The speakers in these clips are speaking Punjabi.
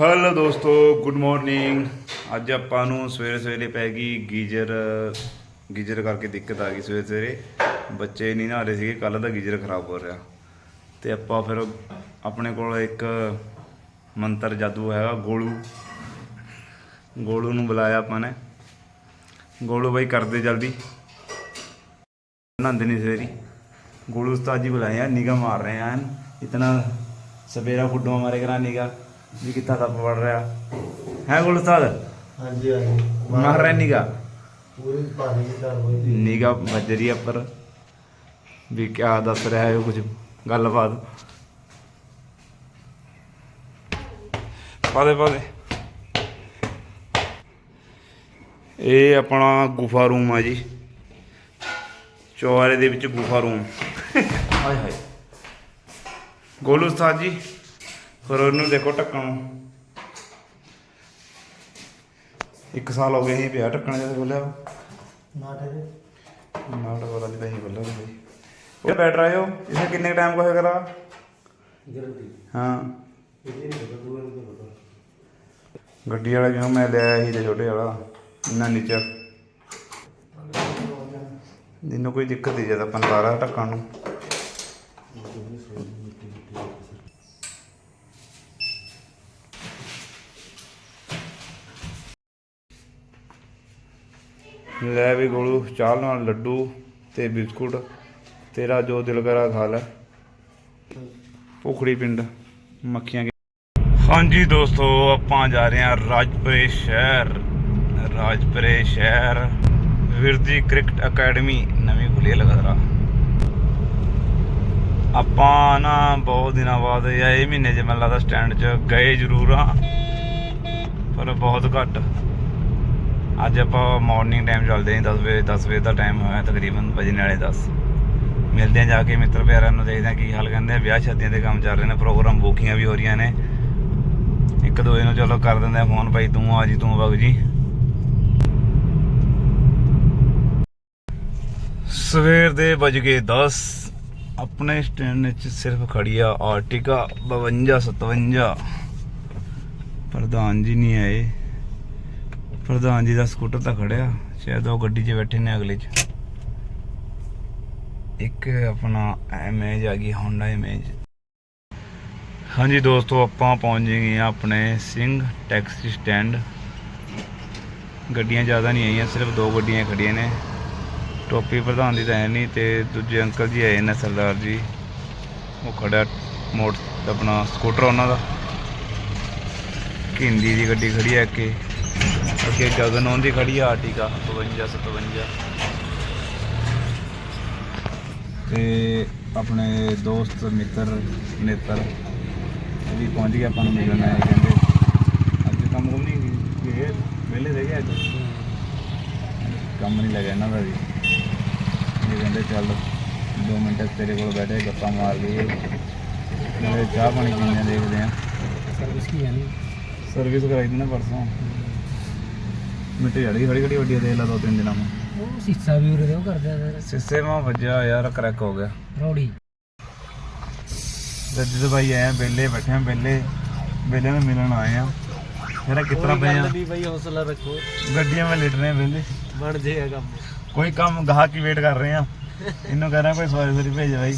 ਹੈਲੋ ਦੋਸਤੋ ਗੁੱਡ ਮਾਰਨਿੰਗ ਅੱਜ ਆਪਾਂ ਨੂੰ ਸਵੇਰੇ ਸਵੇਰੇ ਪੈ ਗਈ ਗੀਜ਼ਰ। ਗੀਜ਼ਰ ਕਰਕੇ ਦਿੱਕਤ ਆ ਗਈ ਸਵੇਰੇ ਸਵੇਰੇ। ਬੱਚੇ ਨਹੀਂ ਨਹਾ ਰਹੇ ਸੀਗੇ ਕੱਲ ਦਾ ਗੀਜ਼ਰ ਖਰਾਬ ਹੋ ਰਿਹਾ। ਤੇ ਆਪਾਂ ਫਿਰ ਆਪਣੇ ਕੋਲ ਇੱਕ ਮੰਤਰ ਜਾਦੂ ਹੈਗਾ, ਗੋਲੂ। ਗੋਲੂ ਨੂੰ ਬੁਲਾਇਆ ਆਪਾਂ ਨੇ। ਗੋਲੂ ਬਾਈ ਕਰਦੇ ਜਲਦੀ। ਨਹਾਉਂਦੇ ਨਹੀਂ ਸਵੇਰੀ। ਗੋਲੂ ਉਸਤਾਦ ਜੀ ਬੁਲਾਇਆ ਨਿਗਾ ਮਾਰ ਰਹੇ ਹਨ ਇਤਨਾ ਸਵੇਰਾ ਫੁੱਡੋਂ ਮਾਰੇ ਕਰਾਂ ਨਿਗਾ ਵੀ ਕਿੱਦਾਂ ਦਾ ਪੜ ਰਿਹਾ? ਹੈ ਗੁਲ ਸਾਹਿਬ ਹਾਂਜੀ। ਹਾਂਜੀ ਮਾਰ ਰਿਹਾ ਨਿਗਾ ਪੂਰੀ ਪਾਣੀ ਦੀ ਕਾਰਵਾਈ ਦੀ ਨਿਗਾ ਵੱਜ ਪਰ ਵੀ ਕਿਆ ਦੱਸ ਰਿਹਾ ਹੈ ਕੁਝ? ਗੱਲਬਾਤ। ਪਾਦੇ ਪਾਦੇ ਇਹ ਆਪਣਾ ਗੁਫਾ ਰੂਮ ਆ ਜੀ। ਚੌਹਾਰੇ ਦੇ ਵਿੱਚ ਗੁਫਾ ਰੂਮ। ਹਾਏ ਹਾਏ। ਗੋਲੂ ਸਾਹਿਬ ਜੀ। ਪਰ ਉਹਨੂੰ ਦੇਖੋ ਢੱਕਣ ਨੂੰ। ਇੱਕ ਸਾਲ ਹੋ ਗਿਆ ਹੀ ਪਿਆ ਢੱਕਣ ਜਦ ਬੋਲਿਆ ਨਾਟ ਹੈ ਨਾਟ ਵਾਲਾ ਨਹੀਂ ਤਾਂ ਹੀ ਬੋਲਿਆ ਬੈਟਰ ਆਇਓ ਇਹਨੇ ਕਿੰਨੇ ਟਾਈਮ ਕੋ ਹੈਗਾ ਹਾਂ। ਗੱਡੀ ਵਾਲਾ ਜਦੋਂ ਮੈਂ ਲਿਆ ਸੀ ਤੇ ਛੋਟੇ ਵਾਲਾ ਇੰਨਾ ਨੀਚਾ। ਇਹਨੂੰ ਕੋਈ ਦਿੱਕਤ ਨਹੀਂ ਜ਼ਿਆਦਾ 15 ਢੱਕਣ ਨੂੰ। ਲੈ ਵੀ ਗੋਲੂ, ਚਾਹ ਨਾਲ ਲੱਡੂ ਤੇ ਬਿਸਕੁਟ। ਤੇਰਾ ਜੋ ਦਿਲ ਕਰਾ ਖਾ ਲੈ। ਭੁਖੜੀ ਪਿੰਡ, ਮੱਖੀਆਂ ਹਾਂਜੀ ਦੋਸਤੋ, ਆਪਾਂ ਜਾ ਰਹੇ ਹਾਂ ਰਾਜਪੁਰੇ ਸ਼ਹਿਰ। ਰਾਜਪੁਰੇ ਸ਼ਹਿਰ, ਵਿਰਦੀ ਕ੍ਰਿਕਟ ਅਕੈਡਮੀ, ਨਵੀਂ ਖੁੱਲੀ ਹੈ ਲਗਾਤਾਰ। ਆਪਾਂ ਨਾ ਬਹੁਤ ਦਿਨਾਂ ਬਾਅਦ ਜਾਂ ਇਹ ਮਹੀਨੇ ਜੇ ਮੈਨੂੰ ਲੱਗਦਾ ਸਟੈਂਡ 'ਚ ਗਏ ਜ਼ਰੂਰ ਆ ਪਰ ਬਹੁਤ ਘੱਟ। ਅੱਜ ਆਪਾਂ ਮਾਰਨਿੰਗ ਟਾਈਮ ਚੱਲਦੇ ਹਾਂ 10 ਵਜੇ 10 ਵਜੇ ਦਾ ਟਾਈਮ ਹੋਇਆ ਤਕਰੀਬਨ ਵਜੇ ਵਾਲੇ 10 ਮਿਲਦੇ ਹਾਂ ਜਾ ਕੇ ਮਿੱਤਰ ਪਿਆਰਿਆਂ ਨੂੰ, ਦੇਖਦੇ ਹਾਂ ਕੀ ਹਾਲ ਕਹਿੰਦੇ ਆ। ਵਿਆਹ ਸ਼ਾਦੀਆਂ ਦੇ ਕੰਮ ਚੱਲ ਰਹੇ ਨੇ ਪ੍ਰੋਗਰਾਮ ਬੁਕਿੰਗਾਂ ਵੀ ਹੋ ਰਹੀਆਂ ਨੇ। ਇੱਕ ਦੋ ਨੂੰ ਚਲੋ ਕਰ ਦਿੰਦੇ ਆ ਫੋਨ ਭਾਈ ਤੂੰ ਆ ਜੀ, ਤੂੰ ਵਗ ਜੀ। ਸਵੇਰ ਦੇ ਵੱਜ ਗਏ 10 ਆਪਣੇ ਸਟੈਂਡ ਵਿੱਚ ਸਿਰਫ ਖੜੀ ਆ ਆਰਟਿਕਾ 52 57 ਪ੍ਰਧਾਨ ਜੀ ਨਹੀਂ ਆਏ। ਪ੍ਰਧਾਨ ਜੀ ਦਾ ਸਕੂਟਰ ਤਾਂ ਖੜਿਆ, ਸ਼ਾਇਦ ਉਹ ਗੱਡੀ 'ਚ ਬੈਠੇ ਨੇ ਅਗਲੇ 'ਚ। ਇੱਕ ਆਪਣਾ ਇਮੇਜ ਆ ਗਈ ਹੋਂਡਾ ਇਮੇਜ ਹਾਂਜੀ ਦੋਸਤੋ, ਆਪਾਂ ਪਹੁੰਚ ਗਏ ਹਾਂ ਆਪਣੇ ਸਿੰਘ ਟੈਕਸੀ ਸਟੈਂਡ ਗੱਡੀਆਂ ਜ਼ਿਆਦਾ ਨਹੀਂ ਆਈਆਂ, ਸਿਰਫ ਦੋ ਗੱਡੀਆਂ ਖੜੀਆਂ ਨੇ। ਟੋਪੀ ਪ੍ਰਧਾਨ ਦੀ ਤਾਂ ਹੈ ਨਹੀਂ ਤੇ ਦੂਜੇ ਅੰਕਲ ਜੀ ਆਏ ਨੇ, ਸਰਦਾਰ ਜੀ। ਉਹ ਖੜਾ ਮੋਟਰ, ਆਪਣਾ ਸਕੂਟਰ ਉਹਨਾਂ ਦਾ। ਹਿੰਦੀ ਦੀ ਗੱਡੀ ਖੜੀ ਹੈ ਅੱਗੇ ਅੱਗੇ ਗਗਨ ਉਹਦੀ ਖੜੀ ਆ ਆਰਟਿਕਾ 52 57 ਤੇ ਆਪਣੇ ਦੋਸਤ ਮਿੱਤਰ ਨੇਤਰ ਇਹ ਵੀ ਪਹੁੰਚ ਗਿਆ ਆਪਾਂ ਨੂੰ ਮਿਲਣ ਆਏ ਕਹਿੰਦੇ। ਅੱਜ ਕੰਮ ਕੰਮ ਨਹੀਂ ਗਏ ਵਿਹਲੇ ਰਹਿ ਗਏ ਅੱਜ। ਕੰਮ ਨਹੀਂ ਲੱਗਿਆ ਇਹਨਾਂ ਦਾ ਵੀ। ਇਹ ਕਹਿੰਦੇ ਚੱਲ 2 ਮਿੰਟ ਤੇਰੇ ਕੋਲ ਬੈਠੇ ਗੱਪਾਂ ਮਾਰ ਲਈਏ ਨਾਲੇ ਚਾਹ ਪਾਣੀ ਪੀਂਦੇ ਹਾਂ, ਦੇਖਦੇ ਆ। ਸਰਵਿਸ ਕੀ ਹੈ ਨਹੀਂ ਸਰਵਿਸ ਕਰਾਈ ਦੀ ਨਾ ਪਰਸੋਂ। ਮਿੱਟੀ ਜੜੀ ਖੜੀ ਖੜੀ ਵੱਡੀ ਦੇ ਲਾ ਦੋ ਤਿੰਨ ਦਿਨਾਂ ਮੈਂ ਉਹ ਸੀਸਾ ਵੀ ਉਰੇ ਦੇ ਉਹ ਕਰਦਾ ਫਿਰ। ਸਿੱਸੇ ਮਾ ਵੱਜਿਆ ਯਾਰ ਕਰੈਕ ਹੋ ਗਿਆ। ਰੌੜੀ। ਜੱਜ ਭਾਈ ਆਏ ਬੇਲੇ ਬੈਠੇ ਆ ਬੇਲੇ ਬੇਲੇ ਨੂੰ ਮਿਲਣ ਆਏ ਆ। ਮੇਰਾ ਕਿਤਨਾ ਪਏ ਆ? ਵੀ ਬਈ ਹੌਸਲਾ ਰੱਖੋ। ਗੱਡੀਆਂ ਵਿੱਚ ਲਿਟ ਰਹੇ ਬੇਲੇ ਬਣ ਜਾਏਗਾ ਕੰਮ। ਕੋਈ ਕੰਮ ਗਾਹਕ ਕੀ ਵੇਟ ਕਰ ਰਹੇ ਆ। ਇਹਨੂੰ ਕਹਿ ਰਿਹਾ ਕੋਈ ਸਵਾਰੀ ਸਵਾਰੀ ਭੇਜ ਬਾਈ।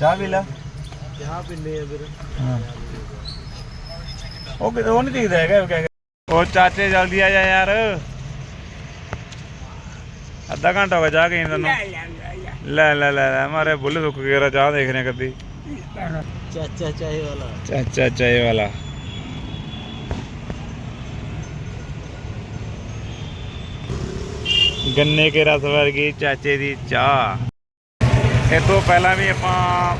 ਚਾਹ ਪੀ ਲੈ। ਚਾਹ ਪੀਨੇ ਆ ਫਿਰ। ਹਾਂ। ਉਹ ਉਹ ਨਹੀਂ ਦਿਖਦਾ ਹੈਗਾ ਉਹ ਕਹਿ ਉਹ ਚਾਚੇ ਜਲਦੀ ਆ ਜਾ ਯਾਰ। ਅੱਧਾ ਘੰਟਾ ਹੋ ਗਿਆ ਚਾਹ ਗਈ ਤੈਨੂੰ ਲੈ ਲੈ ਲੈ ਲੈ। ਮਾਰੇ ਬੁੱਲ ਸੁੱਕ ਗਿਆ ਚਾਹ ਦੇਖ ਰਹੇ ਕਦੀ। ਚਾਚਾ ਚਾਹੇ ਵਾਲਾ। ਚਾਚਾ ਚਾਏ ਵਾਲਾ। ਗੰਨੇ ਕੇ ਰਸ ਵਰਗੀ ਚਾਚੇ ਦੀ ਚਾਹ। ਇਹ ਤੋਂ ਪਹਿਲਾਂ ਵੀ ਆਪਾਂ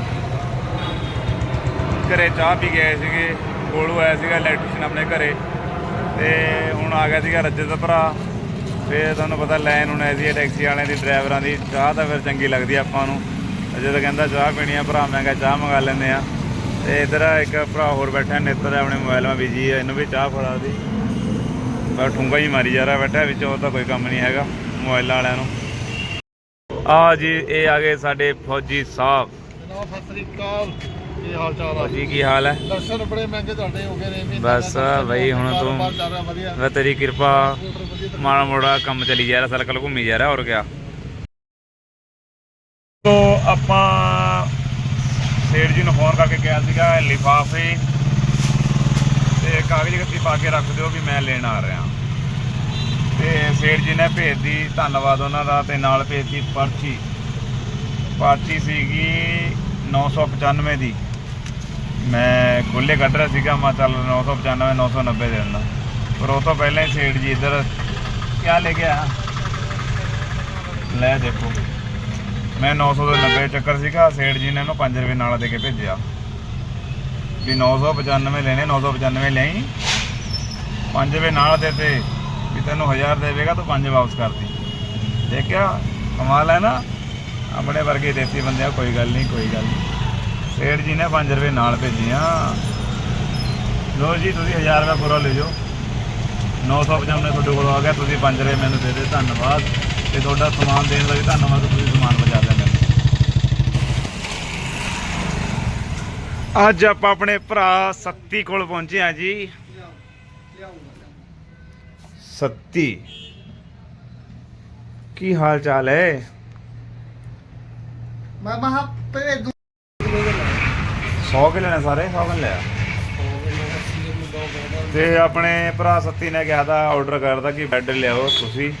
ਘਰੇ ਚਾਹ ਪੀ ਗਏ ਸੀਗੇ। ਗੋਲੂ ਆਇਆ ਸੀਗਾ ਇਲੈਕਟ੍ਰੀਸ਼ੀਅਨ ਆਪਣੇ ਘਰੇ। ਤੇ ਹੁਣ ਆ ਗਿਆ ਸੀਗਾ ਰੱਜਤ ਦਾ ਭਰਾ। ਫਿਰ ਤੁਹਾਨੂੰ ਪਤਾ ਲੈਣ ਹੁਣ ਐਸੀ ਹੈ, ਟੈਕਸੀ ਵਾਲਿਆਂ ਦੀ, ਡਰਾਈਵਰਾਂ ਦੀ। ਚਾਹ ਤਾਂ ਫਿਰ ਚੰਗੀ ਲੱਗਦੀ ਆਪਾਂ ਨੂੰ। ਜਦੋਂ ਕਹਿੰਦਾ ਚਾਹ ਪੀਣੀ ਆ ਭਰਾ, ਮੈਂ ਕਿਹਾ ਚਾਹ ਮੰਗਾ ਲੈਂਦੇ ਆ। ਤੇ ਇਧਰ ਇੱਕ ਭਰਾ ਹੋਰ ਬੈਠਾ, ਨੇਤਰ ਆਪਣੇ ਮੋਬਾਈਲ 'ਮਾ ਬਿਜ਼ੀ ਹੈ ਇਹਨੂੰ ਵੀ ਚਾਹ ਫੜਾ ਦੀ। ਬਸ ਠੁੰਗਾ ਹੀ ਮਾਰੀ ਜਾ ਰਿਹਾ, ਬੈਠਾ ਵਿੱਚ, ਹੋਰ ਤਾਂ ਕੋਈ ਕੰਮ ਨਹੀਂ ਹੈਗਾ ਮੋਬਾਈਲਾਂ ਵਾਲਿਆਂ ਨੂੰ। ਆ ਜੀ, ਇਹ ਆ ਗਏ ਸਾਡੇ ਫੌਜੀ ਸਾਹਿਬ। ਸਤਿ ਸ੍ਰੀ ਅਕਾਲ। ਕੀ ਹਾਲ ਚਾਲ ਆ? ਜੀ ਕੀ ਹਾਲ ਹੈ? ਦਰਸ਼ਨ ਬੜੇ ਮਹਿੰਗੇ ਤੁਹਾਡੇ ਹੋ ਗਏ ਨੇ ਬਸ ਬਈ ਹੁਣ ਤੂੰ- ਵੇ ਤੇਰੀ ਕਿਰਪਾ ਮਾੜਾ ਮੋੜਾ ਕੰਮ ਚੱਲੀ ਜਾ ਰਿਹਾ ਸਰਕਲ ਘੁੰਮੀ ਜਾ ਰਿਹਾ ਹੋਰ ਕਿਆ। ਤੋ ਆਪਾਂ ਸੇਠ ਜੀ ਨੂੰ ਫੋਨ ਕਰਕੇ ਕਿਹਾ ਸੀਗਾ ਲਿਫਾਫੇ ਤੇ ਕਾਗਜ਼ ਕੱਤੀ ਪਾ ਕੇ ਰੱਖ ਦਿਓ ਵੀ ਮੈਂ ਲੈਣ ਆ ਰਿਹਾ। ਤੇ ਸੇਠ ਜੀ ਨੇ ਭੇਜਦੀ ਧੰਨਵਾਦ ਉਹਨਾਂ ਦਾ ਤੇ ਨਾਲ ਭੇਜਦੀ ਪਰਚੀ। ਪਰਚੀ ਸੀਗੀ 995 ਦੀ। ਮੈਂ ਖੁੱਲੇ ਕੱਢ ਰਿਹਾ ਸੀਗਾ, ਮੈਂ ਚੱਲ 995 990 ਦੇ ਦਿੰਦਾ। ਪਰ ਉਹ ਤੋਂ ਪਹਿਲਾਂ ਹੀ ਸੇਠ ਜੀ ਇੱਧਰ ਕਿਆ ਲੈ ਕੇ ਆਇਆ? ਲੈ ਦੇਖੋ। ਮੈਂ 900 ਦੇ 90 ਚੱਕਰ ਸੀਗਾ, ਸੇਠ ਜੀ ਨੇ ਇਹਨੂੰ 5 ਰੁਪਏ ਨਾਲ ਦੇ ਕੇ ਭੇਜਿਆ। ਵੀ 995 ਲੈਣੇ 995 ਲਈ 5 ਰੁਪਏ ਨਾਲ ਦੇ ਤੇ ਵੀ ਤੈਨੂੰ 1000 ਦੇਵੇਗਾ, ਤਾਂ 5 ਵਾਪਸ ਕਰਦੀ ਦੇਖਿਆ, ਕਮਾਲ ਹੈ ਨਾ? ਆਪਣੇ ਵਰਗੇ ਦੇਤੀ ਬੰਦੇ ਕੋਈ ਗੱਲ ਨਹੀਂ, ਕੋਈ ਗੱਲ ਨਹੀਂ। ਸੇਠ ਜੀ ਨੇ 5 ਰੁਪਏ ਨਾਲ ਭੇਜੀਆਂ। ਲੋ ਜੀ, ਤੁਸੀਂ 1000 ਰੁਪਏ ਪੂਰਾ ਲੈ ਜਾਓ। 995 ਤੁਹਾਡੇ ਕੋਲ ਆ ਗਿਆ, ਤੁਸੀਂ 5 ਰੁਪਏ ਮੈਨੂੰ ਦੇ ਦੇ ਧੰਨਵਾਦ। ਤੇ ਤੁਹਾਡਾ ਸਮਾਨ ਦੇਣ ਦਾ ਵੀ ਧੰਨਵਾਦ, ਤੁਸੀਂ ਸਮਾਨ ਪਹੁੰਚਾ ਦਿਆ ਅੱਜ ਆਪਾਂ ਆਪਣੇ ਭਰਾ ਸੱਤੀ ਕੋਲ ਪਹੁੰਚੇ ਆ ਜੀ। ਸੱਤੀ। ਕੀ ਹਾਲ ਚਾਲ ਹੈ? ਮੈਂ ਮਹਾ ਤੇ 100 ਕਿ ਲੈਣੇ ਸਾਰੇ 100 ਕਿ ਲਿਆ ਤੇ ਆਪਣੇ ਭਰਾ ਸੱਤੀ ਨੇ ਕਿਹਾ ਦਾ ਆਰਡਰ ਕਰਦਾ ਕਿ ਬੈੱਡ ਲਿਆਓ ਤੁਸੀਂ।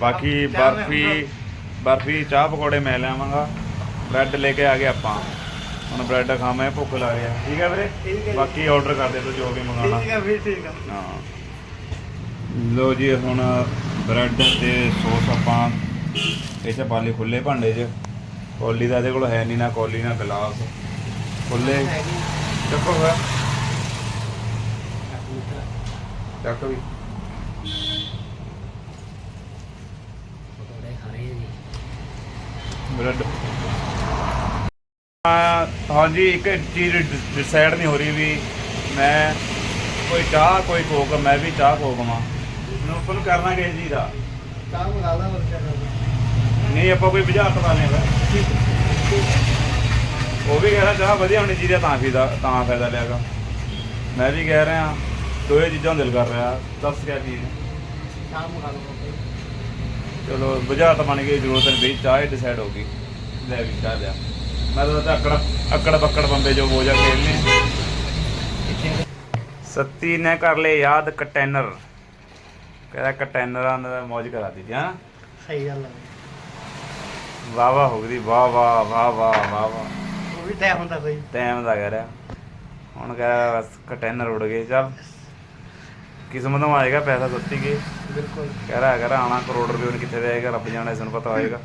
ਬਾਕੀ ਬਰਫੀ ਬਰਫੀ ਚਾਹ ਪਕੌੜੇ ਮੈਂ ਲਿਆਵਾਂਗਾ। ਬ੍ਰੈਡ ਲੈ ਕੇ ਆ ਗਏ ਆਪਾਂ। ਹੁਣ ਬ੍ਰੈਡ ਖਾਵਾਂ ਭੁੱਖ ਲੱਗ ਰਹੀ ਹੈ ਠੀਕ ਹੈ ਵੀਰੇ? ਬਾਕੀ ਆਰਡਰ ਕਰ ਦੇ ਤੂੰ ਜੋ ਵੀ ਮੰਗਾਉਣਾ। ਹੈ ਵੀ ਠੀਕ ਆ। ਹਾਂ। ਲੋ ਜੀ ਹੁਣ ਬ੍ਰੈਡ ਤੇ ਸੌਸ ਆਪਾਂ ਇਹ ਚ ਪਾ ਲਈ ਖੁੱਲੇ ਭਾਂਡੇ 'ਚ। ਕੌਲੀ ਦਾ ਇਹਦੇ ਕੋਲ ਹੈ ਨਹੀਂ ਨਾ ਕੌਲੀ ਨਾ ਗਲਾਸ। ਖੁੱਲੇ। ਚੱਕੋ ਹੋਇਆ ਚੱਕ ਵੀ। ਬ੍ਰੈਡ। ਆ ਹਾਂਜੀ ਇੱਕ ਚੀਜ਼ ਡਿਸਾਈਡ ਨਹੀਂ ਹੋ ਰਹੀ ਵੀ ਮੈਂ ਕੋਈ ਚਾਹ ਕੋਈ ਕੋਕ ਮੈਂ ਵੀ ਚਾਹ ਕੋਕ ਮਾਂ ਮੈਨੂੰ ਆਪਾਂ ਨੂੰ ਕਰਨਾ ਕਿਸ ਚੀਜ਼ ਦਾ ਚਾਹ ਮੰਗਾ ਲਾ ਹੋਰ ਕੀ ਕਰਨਾ। ਨਹੀਂ ਆਪਾਂ ਕੋਈ ਬੁਝਾਰਤ ਵਾਲੇ ਵਾ ਉਹ ਵੀ ਕਹਿ ਰਿਹਾ ਚਾਹ ਵਧੀਆ ਹੋਣੀ ਚਾਹੀਦੀ ਆ, ਤਾਂ ਫਾਇਦਾ ਤਾਂ ਫਾਇਦਾ ਲਿਆਗਾ। ਮੈਂ ਵੀ ਕਹਿ ਰਿਹਾ ਦੋਏ ਚੀਜ਼ਾਂ ਨੂੰ ਦਿਲ ਕਰ ਰਿਹਾ ਦੱਸ ਕਿਆ ਚੀਜ਼ ਮੰਗਾ ਲਓ ਚਲੋ ਬੁਝਾਰਤ ਬਣ ਗਈ ਜ਼ਰੂਰਤ ਨਹੀਂ ਪਈ ਚਾਹ ਹੀ ਡਿਸਾਈਡ ਹੋ ਗਈ। ਲੈ ਵੀ ਚਾਹ ਲਿਆ। ਮੈਂ ਤਾਂ ਅਕੜ ਅਕੜ ਬੱਕੜ ਬੰਬੇ ਜੋ ਹੋ ਜਾ ਖੇਲਨੇ ਸੱਤੀ ਨੇ ਕਰ ਲਏ ਯਾਦ ਕੰਟੇਨਰ ਕਹਿੰਦਾ ਕੰਟੇਨਰਾਂ ਦਾ ਮौज ਕਰਾ ਦਿੱਤੀ ਹਾਂ ਸਹੀ ਗੱਲ ਹੈ ਵਾਹ ਵਾਹ ਹੋ ਗਈ ਵਾਹ ਵਾਹ ਵਾਹ ਵਾਹ ਵਾਹ ਵਾਹ ਵੀ ਤੈਅ ਹੁੰਦਾ ਸਹੀ ਟਾਈਮ ਦਾ ਕਹਿ ਰਿਹਾ ਹੁਣ ਕਹਿ ਬਸ ਕੰਟੇਨਰ ਉੜ ਗਏ ਚੱਲ। ਕਿਸਮਤ ਨੂੰ ਆਏਗਾ ਪੈਸਾ ਸੱਤੀ ਕੇ ਬਿਲਕੁਲ। ਕਹਿ ਰਿਹਾ ਹੈਗਾ ਆਣਾ ਕਰੋੜ ਰੁਪਏ ਹੁਣ ਕਿੱਥੇ ਦੇ ਆਏਗਾ ਰੱਬ ਜਾਣੇ ਸਾਨੂੰ ਪਤਾ ਹੋਏਗਾ।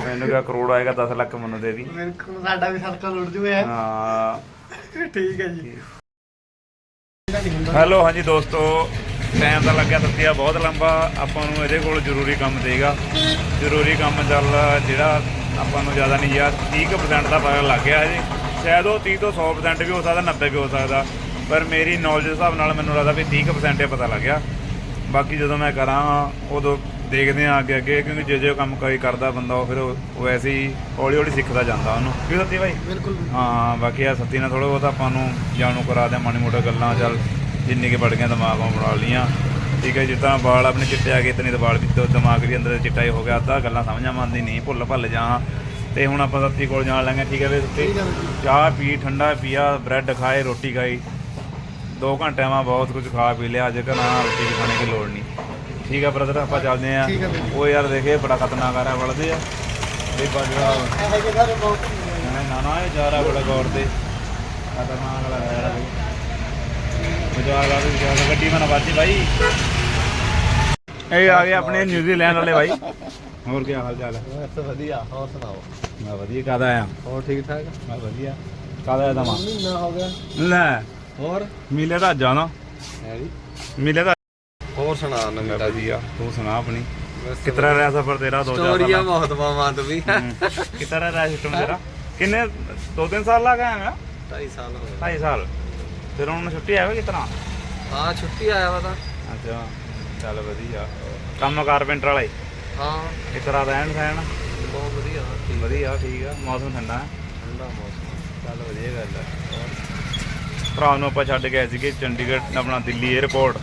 ਮੈਨੂੰ ਕਿਹਾ ਕਰੋੜ ਆਏਗਾ 10 ਲੱਖ ਮੈਨੂੰ ਦੇ ਦੀ। ਬਿਲਕੁਲ ਸਾਡਾ ਵੀ ਸਰਕਲ ਉੜ ਜੂਏ ਹਾਂ। ਠੀਕ ਹੈ ਜੀ। ਹੈਲੋ ਹਾਂਜੀ ਦੋਸਤੋ ਟਾਈਮ ਤਾਂ ਲੱਗਿਆ ਸੱਤੀਆ ਬਹੁਤ ਲੰਬਾ। ਆਪਾਂ ਨੂੰ ਇਹਦੇ ਕੋਲ ਜ਼ਰੂਰੀ ਕੰਮ ਦੇਗਾ। ਜ਼ਰੂਰੀ ਕੰਮ ਚੱਲ ਜਿਹੜਾ ਆਪਾਂ ਨੂੰ ਜ਼ਿਆਦਾ ਨਹੀਂ ਯਾਰ 30% ਦਾ ਪਤਾ ਲੱਗ ਗਿਆ ਜੀ ਸ਼ਾਇਦ ਉਹ 30 ਤੋਂ 100% ਵੀ ਹੋ ਸਕਦਾ 90 ਵੀ ਹੋ ਸਕਦਾ। ਪਰ ਮੇਰੀ ਨੌਲੇਜ ਦੇ ਹਿਸਾਬ ਨਾਲ ਮੈਨੂੰ ਲੱਗਦਾ ਵੀ 30% ਹੀ ਪਤਾ ਲੱਗ ਗਿਆ। ਬਾਕੀ ਜਦੋਂ ਮੈਂ ਕਰਾਂ ਉਦੋਂ ਦੇਖਦੇ ਆ ਅੱਗੇ ਅੱਗੇ ਕਿਉਂਕਿ ਜੇ ਜੇ ਕੰਮ ਕੋਈ ਕਰਦਾ ਬੰਦਾ ਉਹ ਫਿਰ ਉਹ ਵੈਸੇ ਹੀ ਹੌਲੀ ਹੌਲੀ ਸਿੱਖਦਾ ਜਾਂਦਾ ਉਹਨੂੰ। ਕੀ ਸੱਤੀ ਭਾਈ ਬਿਲਕੁਲ ਹਾਂ ਬਾਕੀ ਆ ਸੱਤੀ ਨਾਲ ਥੋੜਾ ਬਹੁਤ ਆਪਾਂ ਨੂੰ ਜਾਣੂ ਕਰਾ ਦੇ ਮਾੜੀ ਮੋਟਾ ਗੱਲਾਂ ਚੱਲ ਜਿੰਨੀ ਕਿ ਬੜ ਗਈਆਂ ਦਿਮਾਗ ਬਣਾ ਲੀਆਂ ਠੀਕ ਹੈ ਜਿੱਦਾਂ ਵਾਲ ਆਪਣੇ ਚਿੱਟੇ ਆ ਗਏ ਇਤਨੇ ਤਾਂ ਵਾਲ ਵੀ ਤਾਂ ਦਿਮਾਗ ਵੀ ਅੰਦਰ ਚਿੱਟਾ ਹੀ ਹੋ ਗਿਆ ਅੱਧਾ ਗੱਲਾਂ ਸਮਝ ਆਉਂਦੀ ਨਹੀਂ ਭੁੱਲ ਭੱਲ ਜਾ ਤੇ ਹੁਣ ਆਪਾਂ ਸੱਤੀ ਕੋਲ ਜਾਣ ਲਾਂਗੇ ਠੀਕ ਹੈ ਵੀ ਸੱਤੀ? ਹੈ। ਚਾਹ ਪੀ ਠੰਡਾ ਪੀਆ ਬ੍ਰੈਡ ਖਾਏ ਰੋਟੀ ਖਾਈ। 2 ਘੰਟਿਆਂ ਮਾ ਬਹੁਤ ਕੁਝ ਖਾ ਪੀ ਲਿਆ ਅੱਜ ਘਰਾਂ ਰੋਟੀ ਵੀ ਖਾਣੇ ਦੀ ਲੋੜ ਨਹੀਂ। ਠੀਕ ਹੈ ਬ੍ਰਦਰ ਆਪਾਂ ਚੱਲਦੇ ਆ ਹੈ। ਉਹ ਯਾਰ ਦੇਖੇ ਬੜਾ ਖਤਰਨਾਕ ਆ ਰਿਹਾ ਵੜਦੇ ਆ ਇਹ ਬਹੁਤ ਆ। ਨਾ ਨਾ ਇਹ ਜਾ ਰਿਹਾ ਬੜਾ ਗੌਰ ਤੇ। ਖਤਰਨਾਕ ਲੱਗ ਰਿਹਾ ਬਜਾ ਗਾ ਵੀ ਜਾ ਗੱਡੀ ਮਨ ਭਾਈ ਇਹ ਆ ਗਏ ਆਪਣੇ ਨਿਊਜ਼ੀਲੈਂਡ ਵਾਲੇ ਭਾਈ ਹੋਰ ਕੀ ਹਾਲ ਚਾਲ ਹੈ? ਬਸ ਵਧੀਆ ਹੋਰ ਸੁਣਾਓ? ਮੈਂ ਵਧੀਆ ਕਾਦਾ ਆ ਹੋਰ ਠੀਕ ਠਾਕ? ਮੈਂ ਵਧੀਆ। ਕਾਦਾ ਆ ਦਮਾ ਮਹੀਨਾ ਹੋ ਗਿਆ। ਲੈ। ਹੋਰ? ਮਿਲੇ ਤਾਂ ਜਾਣਾ ਹੈ ਜੀ। ਮਿਲੇ ਤਾਂ ਹੋਰ ਸੁਣਾ ਮੈਂ ਵਧੀਆ। ਤੂੰ ਸੁਣਾ ਆਪਣੀ। ਕਿਤਰਾ ਰਿਹਾ ਸਫਰ ਤੇਰਾ? ਦੋ ਚਾਰ ਸਟੋਰੀਆਂ ਬਹੁਤ ਬਾਵਾਂ ਤੂੰ ਵੀ। ਕਿਤਰਾ ਰਿਹਾ ਸਿਸਟਮ ਤੇਰਾ? ਕਿੰਨੇ ਦੋ ਤਿੰਨ ਸਾਲ ਲਾ ਗਿਆ ਹੈਗਾ 2.5 ਸਾਲ ਹੋ ਗਏ। ਢਾਈ ਸਾਲ। ਫਿਰ ਹੁਣ ਛੁੱਟੀ ਆਵੇ ਕਿਤਨਾ? ਹਾਂ ਛੁੱਟੀ ਆਇਆ ਵਾ ਤਾਂ। ਅੱਛਾ। ਚੱਲ ਵਧੀਆ। ਕੰਮ ਕਾਰਪੈਂਟਰ ਵਾਲਾ। ਹੀ। ਹਾਂ ਇਸ ਤਰ੍ਹਾਂ ਰਹਿਣ ਸਹਿਣ। ਬਹੁਤ ਵਧੀਆ। ਠੀਕ ਵਧੀਆ ਠੀਕ ਆ। ਮੌਸਮ ਠੰਡਾ ਹੈ। ਠੰਡਾ ਮੌਸਮ। ਚੱਲ ਵਧੀਆ ਗੱਲ ਹੈ ਭਰਾ ਨੂੰ ਆਪਾਂ ਛੱਡ ਗਏ ਸੀਗੇ ਚੰਡੀਗੜ੍ਹ ਆਪਣਾ ਦਿੱਲੀ 에ਅਰਪੋਰਟ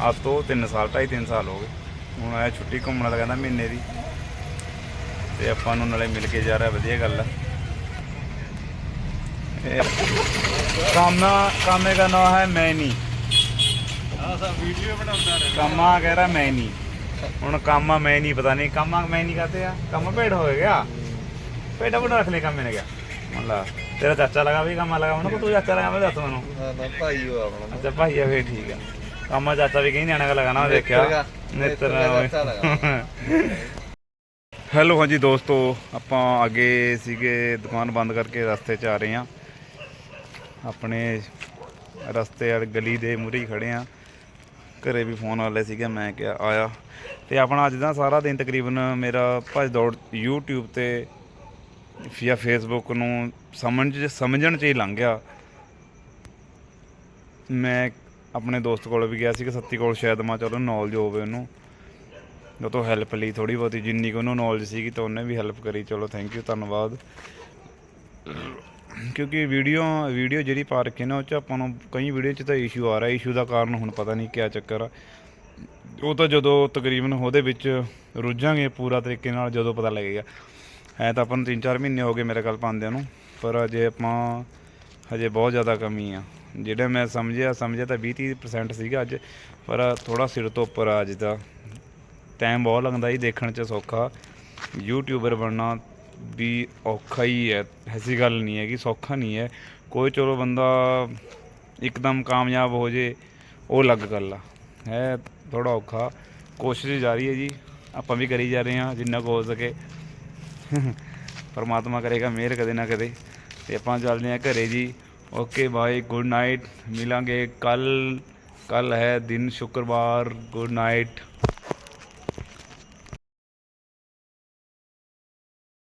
ਆ ਤੋਂ 3 ਸਾਲ ਢਾਈ 3 ਸਾਲ ਹੋ ਗਏ। ਹੁਣ ਆਇਆ ਛੁੱਟੀ ਘੁੰਮਣ ਦਾ ਕਹਿੰਦਾ ਮਹੀਨੇ ਦੀ। ਤੇ ਆਪਾਂ ਨੂੰ ਨਾਲੇ ਮਿਲ ਕੇ ਜਾ ਰਿਹਾ ਵਧੀਆ ਗੱਲ ਹੈ ਇਹ ਕਾਮਾ ਕਾਮੇ ਦਾ ਨਾਮ ਹੈ ਮੈਨੀ ਆ ਸਾ ਵੀਡੀਓ ਬਣਾਉਂਦਾ ਰਹਿੰਦਾ। ਕਾਮਾ ਕਹਿ ਰਿਹਾ ਮੈਨੀ ਹੁਣ ਕਾਮਾ ਮੈਂ ਨਹੀਂ ਪਤਾ ਨਹੀਂ ਕਾਮਾ ਮੈਂ ਨਹੀਂ ਕਹਤੇ ਆ। ਕਾਮਾ ਭੇਡ ਹੋ ਗਿਆ। ਭੇਡਾ ਬਣਾ ਰੱਖ ਲੈ ਕਾਮੇ ਨੇ ਕਿਹਾ ਮੱਲਾ ਤੇਰਾ ਚਾਚਾ ਲਗਾ ਵੀ ਕਾਮਾ ਲਗਾ ਉਹਨੂੰ ਤੂੰ ਚਾਚਾ ਲਗਾ ਮੈਂ ਦੱਸ ਮੈਨੂੰ। ਭਾਈ ਹੋ ਆਪਣਾ। ਅੱਛਾ ਭਾਈ ਆ ਫੇਰ ਠੀਕ ਆ। ਕਾਮਾ ਚਾਚਾ ਵੀ ਕਹੀਂ ਨਿਆਣਾ ਕਾ ਲਗਾਣਾ ਦੇਖਿਆ। ਨੇਤਰ। ਹੈਲੋ ਹਾਂਜੀ ਦੋਸਤੋ ਆਪਾਂ ਅੱਗੇ ਸੀਗੇ ਦੁਕਾਨ ਬੰਦ ਕਰਕੇ ਰਸਤੇ 'ਚ ਆ ਰਹੇ ਹਾਂ। ਆਪਣੇ ਰਸਤੇ ਵਾਲੀ ਗਲੀ ਦੇ ਮੂਹਰੇ ਖੜੇ ਆ ਘਰੇ ਵੀ ਫੋਨ ਵਾਲੇ ਸੀਗੇ, ਮੈਂ ਕਿਹਾ ਆਇਆ। ਤੇ ਆਪਣਾ ਅੱਜ ਦਾ ਸਾਰਾ ਦਿਨ ਤਕਰੀਬਨ ਮੇਰਾ ਭੱਜ ਦੌੜ YouTube ਤੇ ਜਾਂ Facebook ਨੂੰ ਸਮਝ, ਸਮਝਣ 'ਚ ਹੀ ਲੰਘ ਗਿਆ। ਮੈਂ ਆਪਣੇ ਦੋਸਤ ਕੋਲ ਵੀ ਗਿਆ ਸੀ ਕਿ ਸੱਤੀ ਕੋਲ ਸ਼ਾਇਦ, ਮਾ ਚਲੋ ਨੌਲੇਜ ਹੋਵੇ ਉਹਨੂੰ। ਉਹ ਤੋਂ ਹੈਲਪ ਲਈ ਥੋੜੀ ਬਹੁਤੀ, ਜਿੰਨੀ ਕੁ ਉਹਨੂੰ ਨੌਲੇਜ ਸੀਗੀ, ਤਾਂ ਉਹਨੇ ਵੀ ਹੈਲਪ ਕਰੀ। ਚਲੋ ਥੈਂਕ ਯੂ ਧੰਨਵਾਦ। ਕਿਉਂਕਿ ਵੀਡੀਓ ਵੀਡੀਓ ਜਿਹੜੀ ਪਾ ਰੱਖੀ ਨਾ, ਉਹ ਚ ਆਪਾਂ ਨੂੰ ਕਈ ਵੀਡੀਓ ਚ ਤਾਂ ਇਸ਼ੂ ਆ ਰਿਹਾ। ਇਸ਼ੂ ਦਾ ਕਾਰਨ ਹੁਣ ਪਤਾ ਨਹੀਂ ਕਿਆ ਚੱਕਰ ਆ। ਉਹ ਤਾਂ ਜਦੋਂ ਤਕਰੀਬਨ ਉਹਦੇ ਵਿੱਚ ਰੁੱਝਾਂਗੇ ਪੂਰਾ ਤਰੀਕੇ ਨਾਲ, ਜਦੋਂ ਪਤਾ ਲੱਗੇਗਾ। ਹੈ ਤਾਂ ਆਪਾਂ ਨੂੰ 3-4 ਮਹੀਨੇ ਹੋ ਗਏ ਮੇਰੇ ਕੋਲ ਪਾਉਂਦਿਆਂ ਨੂੰ, ਪਰ ਅਜੇ ਆਪਾਂ, ਹਜੇ ਬਹੁਤ ਜ਼ਿਆਦਾ ਕਮੀ ਆ। ਜਿਹੜਾ ਮੈਂ ਸਮਝਿਆ ਸਮਝਿਆ ਤਾਂ 20-30% ਸੀਗਾ ਅੱਜ, ਪਰ ਥੋੜਾ ਸਿਰ ਤੋਂ ਉੱਪਰ ਆ ਅੱਜ ਦਾ। ਟਾਈਮ ਬਹੁਤ ਲੱਗਦਾ ਜੀ ਦੇਖਣ 'ਚ ਸੌਖਾ। ਯੂਟਿਊਬਰ ਬਣਨਾ ਵੀ ਔਖਾ ਹੀ ਹੈ, ਐਸੀ ਗੱਲ ਨਹੀਂ ਹੈ ਕਿ ਸੌਖਾ ਨਹੀਂ ਹੈ। ਕੋਈ ਚਲੋ ਬੰਦਾ ਇੱਕਦਮ ਕਾਮਯਾਬ ਹੋ ਜੇ, ਉਹ ਅਲੱਗ ਗੱਲ ਆ। ਹੈ ਥੋੜਾ ਔਖਾ। ਕੋਸ਼ਿਸ਼ ਜਾਰੀ ਹੈ ਜੀ, ਆਪਾਂ ਵੀ ਕਰੀ ਜਾ ਰਹੇ ਹਾਂ, ਜਿੰਨਾ ਕੁ ਹੋ ਸਕੇ। ਪਰਮਾਤਮਾ ਕਰੇਗਾ, ਮਿਹਰ ਕਦੇ ਨਾ ਕਦੇ। ਤੇ ਆਪਾਂ ਚੱਲਦੇ ਹਾਂ ਘਰੇ ਜੀ। Okay, bye, good night. ਮਿਲਾਂਗੇ ਕੱਲ ਕੱਲ ਹੈ ਦਿਨ ਸ਼ੁੱਕਰਵਾਰ। Good night.